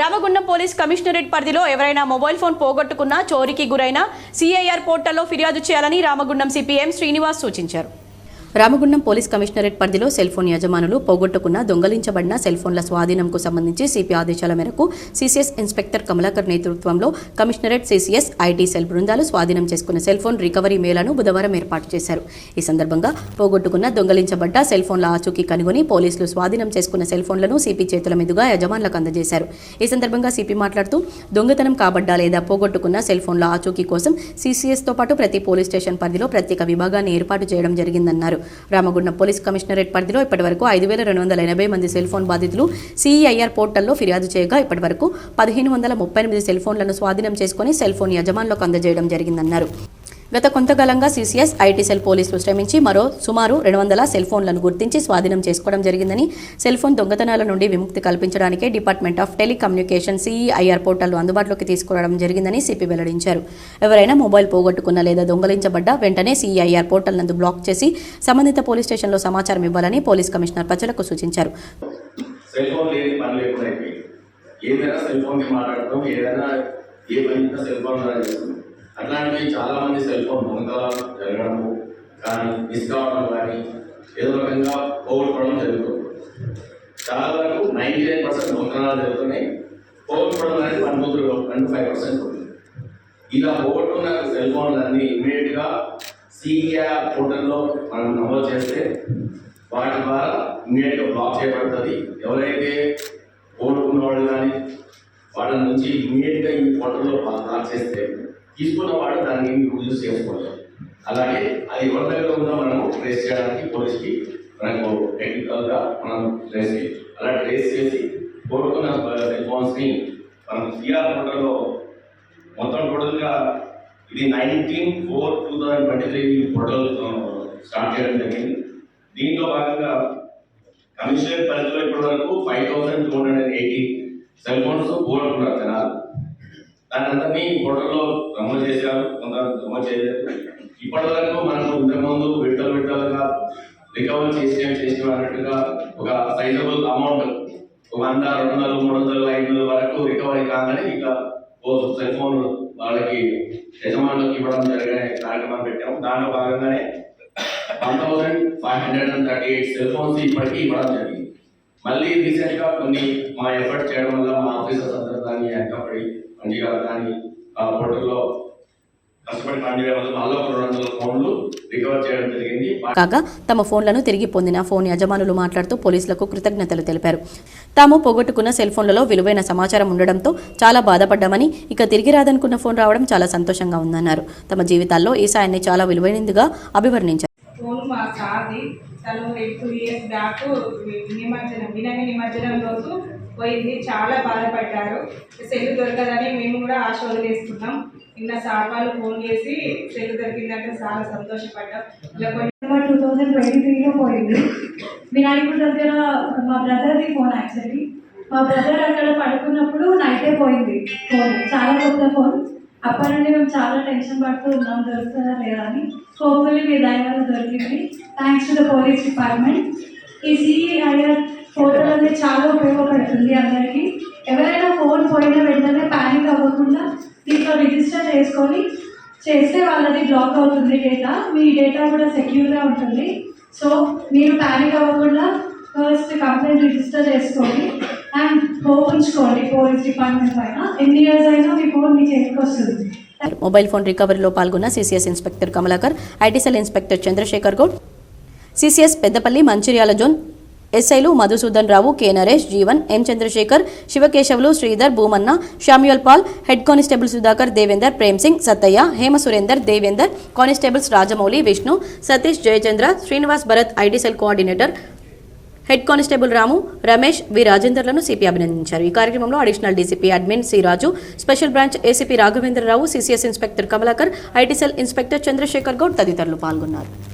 Ramagundam police commissionerate పరిధిలో ఎవరైనా mobile phone పోగొట్టుకున్నా చోరీకి గురైనా సిఐఆర్ పోర్టల్లో ఫిర్యాదు చేయాలని రామగుండం సిపిఎం శ్రీనివాస్ సూచించారు. రామగుండం పోలీస్ కమిషనరేట్ పరిధిలో సెల్ ఫోన్ యజమానులు పోగొట్టుకున్న దొంగలించబడిన సెల్ ఫోన్ల స్వాధీనంకు సంబంధించి సిపి ఆదేశాల మేరకు సిసిఎస్ ఇన్స్పెక్టర్ కమలాకర్ నేతృత్వంలో కమిషనరేట్ సిసిఎస్ ఐటీ సెల్ బృందాలు స్వాధీనం చేసుకున్న సెల్ ఫోన్ రికవరీ మేళాను బుధవారం ఏర్పాటు చేశారు. ఈ సందర్భంగా పోగొట్టుకున్న దొంగలించబడ్డ సెల్ ఫోన్ల ఆచూకీ కనుగొని పోలీసులు స్వాధీనం చేసుకున్న సెల్ ఫోన్లను సిపి చేతుల మీదుగా యజమానులకు అందజేశారు. ఈ సందర్భంగా సిపి మాట్లాడుతూ దొంగతనం కాబడ్డా లేదా పోగొట్టుకున్న సెల్ ఫోన్ల ఆచూకీ కోసం సిసిఎస్ పాటు ప్రతి పోలీస్ స్టేషన్ పరిధిలో ప్రత్యేక విభాగాన్ని ఏర్పాటు చేయడం జరిగిందన్నారు. రామగుండం పోలీస్ కమిషనరేట్ పరిధిలో ఇప్పటివరకు ఐదు వేల రెండు వందల ఎనభై మంది సెల్ ఫోన్ బాధితులు సిఐఆర్ పోర్టల్లో ఫిర్యాదు చేయగా ఇప్పటివరకు పదిహేను వందల ముప్పై ఎనిమిది సెల్ ఫోన్లను స్వాధీనం చేసుకుని సెల్ ఫోన్ యజమానులకు అందజేయడం జరిగిందన్నారు. గత కొంతకాలంగా సీసీఎస్ ఐటీ సెల్ పోలీసులు శ్రమించి మరో సుమారు రెండు వందల సెల్ ఫోన్లను గుర్తించి స్వాధీనం చేసుకోవడం జరిగిందని సెల్ ఫోన్ దొంగతనాల నుండి విముక్తి కల్పించడానికే department of telecommunication CEIR portal అందుబాటులోకి తీసుకురావడం జరిగిందని సిపి వెల్లడించారు. ఎవరైనా మొబైల్ పోగొట్టుకున్న లేదా దొంగలించబడ్డ వెంటనే సిఈఐఆర్ పోర్టల్ నందు బ్లాక్ చేసి సంబంధిత పోలీస్ స్టేషన్లో సమాచారం ఇవ్వాలని పోలీస్ కమిషనర్ ప్రజలకు సూచించారు. ఏదైనా సెల్ ఫోన్ మాట్లాడటం ఏదైనా ఏ పని సెల్ ఫోన్ అట్లాంటివి చాలా మంది సెల్ ఫోన్ దొంగతనాలు జరగడము కానీ మిస్ కావడం కానీ ఏదో రకంగా పోగొట్టుకోవడం జరుగుతుంది. చాలా వరకు నైంటీ నైన్ పర్సెంట్ దొంగతనాలు జరుగుతున్నాయి. పోగొట్టుకోవడం అనేది one to twenty five percent ఉంది ఇలా పోగొట్టుకున్న సెల్ ఫోన్లన్నీ ఇమీడియట్గా సిఈఆర్ పోర్టల్లో మనం నమోదు చేస్తే వాటి ద్వారా ఇమీడియట్గా బ్లాక్ చేయబడుతుంది. ఎవరైతే పోగొట్టుకున్న వాళ్ళు కానీ వాళ్ళ నుంచి ఇమీడియట్గా ఈ పోర్టల్లో బ్లాక్ చేస్తే తీసుకున్న వాడు దాన్ని యూజ్ చేసుకోవాలి అలాగే అది ఎవరి దగ్గర ఉందో మనము ట్రేస్ చేయడానికి పోలీస్కి మనకు టెక్నికల్గా మనం ట్రేస్ చేయొచ్చు. అలా ట్రేస్ చేసి కోరుకున్న సెల్ మనం సిఆర్ పోర్టల్లో మొత్తం టోటల్గా ఇది nineteen four two thousand twenty three portal start చేయడం జరిగింది. దీంట్లో భాగంగా కమిషనర్ పరిధిలో ఇప్పటి వరకు five thousand two hundred and eighty cell phones కోరుకున్నారు జనాలు. దాని అందరినీ పోర్టల్లో నమోదు చేశారు కొంత నమోదు చేయలేదు. ఇప్పటి వరకు మనకు ఇంతకుముందు విడతలు విడతలుగా రికవర్ చేసిన చేసిన అన్నట్టుగా ఒక సైజబుల్ అమౌంట్ ఒక వంద రెండు వందలు మూడు వందలు ఐదు వందల వరకు రికవరీ కాగానే ఇక ఓ సెల్ ఫోన్ వాళ్ళకి యజమానులకు ఇవ్వడం జరిగిన కార్యక్రమం పెట్టాము. దాంట్లో భాగంగానే one thousand five hundred and thirty eight cell phones ఇప్పటికీ ఇవ్వడం జరిగింది. మళ్ళీ రీసెంట్గా కొన్ని మా ఎఫర్ట్ చేయడం వల్ల మా ఆఫీసర్స్ అందరూ దాన్ని వెంటపడి మంచిగా దాన్ని ఆ పోర్టల్లో కష్టపడి పనిచేయడం వల్ల మళ్ళీ ఒక రెండు వందల ఫోన్లు రికవర్ చేయడం జరిగింది కాగా తమ ఫోన్లను తిరిగి పొందిన ఫోన్ యజమానులు మాట్లాడుతూ పోలీసులకు కృతజ్ఞతలు తెలిపారు. తాము పోగొట్టుకున్న సెల్ ఫోన్లలో విలువైన సమాచారం ఉండడంతో చాలా బాధపడ్డామని ఇక తిరిగి రాదనుకున్న ఫోన్ రావడం చాలా సంతోషంగా ఉందన్నారు. తమ జీవితాల్లో ఈ సాయాన్ని చాలా విలువైనదిగా అభివర్ణించారు. ఫోన్ మా సార్ది తను టూ ఇయర్స్ బ్యాక్ నిమజ్జనం వినాయక నిమజ్జనం రోజు పోయింది. చాలా బాధపడ్డారు. సెల్ దొరకదని మేము కూడా ఆశ వదిలేసుకున్నాం. నిన్న సార్ వాళ్ళు ఫోన్ చేసి సెల్ దొరికిందంటే చాలా సంతోషపడ్డాం. ఇలా టూ థౌజండ్ ట్వంటీ త్రీలో పోయింది. వినాయకుడి దగ్గర మా బ్రదర్ది ఫోన్ యాక్చువల్లీ. మా బ్రదర్ అక్కడ పడుకున్నప్పుడు నైటే పోయింది ఫోన్. చాలా కొత్త ఫోన్. అప్పటి నుండి మేము చాలా టెన్షన్ పడుతూ ఉన్నాం దొరుకుతుందా లేదా అని. హోప్ఫుల్లీ మీ దయవల్ల దొరికింది. Thanks to the police department ఈ సిఐఆర్ ఫోటో అనేది చాలా ఉపయోగపడుతుంది అందరికీ. ఎవరైనా ఫోన్ పోయిన వెంటనే ప్యానిక్ అవ్వకుండా దీంట్లో రిజిస్టర్ చేసుకొని చేస్తే వాళ్ళది బ్లాక్ అవుతుంది డేటా మీ డేటా కూడా సెక్యూర్గా ఉంటుంది. సో మీరు ప్యానిక్ అవ్వకుండా ఫస్ట్ కంప్లైంట్ రిజిస్టర్ చేసుకోండి అండ్ హోప్ ఉంచుకోండి పోలీస్ డిపార్ట్మెంట్ పైన. ఎన్ని ఇయర్స్ అయినా మీ ఫోన్ మీ చేతికి వస్తుంది. మొబైల్ ఫోన్ రికవరీలో పాల్గొన్న CCS inspector Kamalakar IT cell inspector Chandrashekar Goud CCS Peddapalli Mancherial zone ఎస్ఐలు Madhusudan Rao K Naresh Jeevan M Chandrashekar Shivakeshavulu Sridhar Bhumanna Samuel Paul head constable Sudhakar Devender Prem Singh Sattaiah Hema Surender Devender constables Rajamouli Vishnu Satish Jayachandra Srinivas Bharat IT cell coordinator head constable Ramu Ramesh V రాజేందర్లను CP అభినందించారు. ఈ కార్యక్రమంలో additional DCP admin C Raju special branch ACP Raghavendrarao CCS inspector Kamalakar IT cell inspector Chandrashekar Goud తదితరులు పాల్గొన్నారు.